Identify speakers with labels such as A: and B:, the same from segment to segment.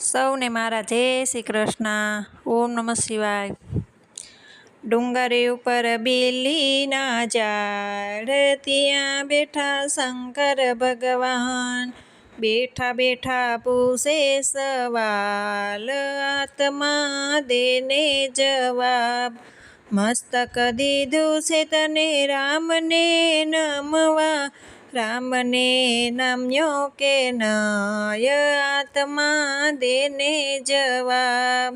A: સૌને મારા જય શ્રી કૃષ્ણ. ઓમ નમઃ શિવાય. ડુંગરી ઉપર બેલીના ઝાડ, ત્યાં બેઠા શંકર ભગવાન. બેઠા બેઠા પૂછે સવાલ, આત્મા દેને જવાબ. મસ્તક દીધું છે તને રામને નમવા રામને નમ્યો કે નય આત્મા દેને જવાબ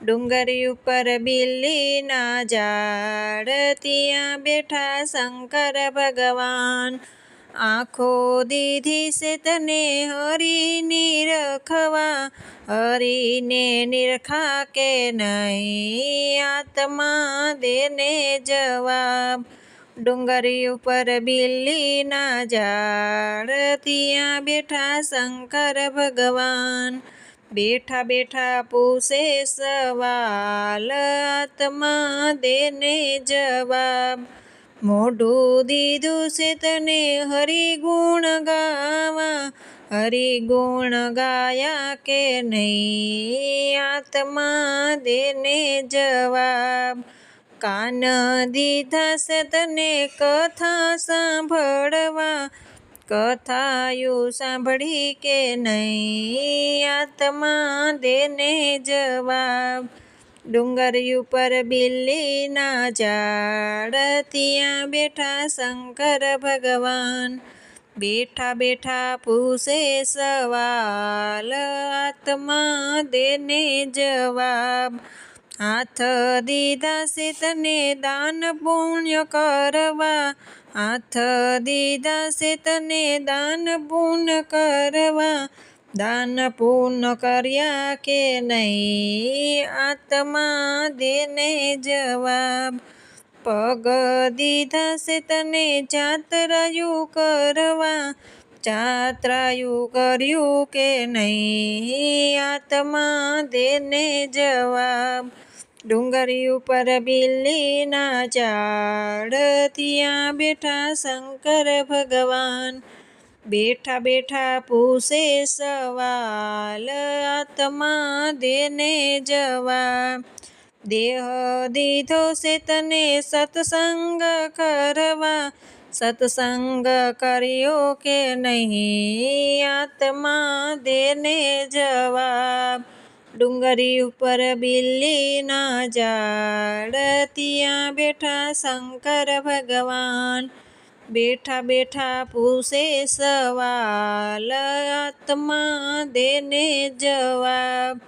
A: ડુંગરી ઉપર બિલ્લીના ઝાડ ત્યાં બેઠા શંકર ભગવાન આંખો દીધી છે તને હરીની રખવા હરીને નિરખા કે નહીં આત્મા દેને જવાબ ડુંગરી ઉપર બિલ્લીના ઝાડ ત્યાં બેઠા શંકર ભગવાન બેઠા બેઠા પૂછે સવાલ આત્મા દેને જવાબ મોઢું દીધું છે તને હરિગુણ ગાવા હરિગુણ ગાયા કે નહીં આત્મા દેને જવાબ કાન દીધા છે તને કથા સાંભળવા કથાયું સાંભળી કે નહીં આત્મા દેને જવાબ ડુંગર ઉપર બિલ્લીના ઝાડ ત્યાં બેઠા શંકર ભગવાન બેઠા બેઠા પૂછે સવાલ આત્મા દેને જવાબ હાથ દીધા છે તને દાન પુણ્ય કરવા હાથ દીધા છે તને દાન પુણ્ય કરવા દાન પુણ્ય કર્યા કે નહીં આત્મા દેને જવાબ પગ દીધા છે તને જાત્રાયું કરવા જાત્રાયું કર્યું કે નહીં આત્મા દેને જવાબ ડુંગરી ઉપર બિલ્લીના ઝાડ ત્યાં બેઠા શંકર ભગવાન બેઠા બેઠા પૂછે સવાલ આત્મા દેને જવાબ દેહ દીધો છે તને સત્સંગ કરવા સત્સંગ કર્યો કે નહીં આત્મા દેને જવાબ ડુંગરી ઉપર બિલ્લીના ઝાડ ત્યાં બેઠા શંકર ભગવાન. બેઠા બેઠા પૂછે સવાલ, આત્મા દેને જવાબ.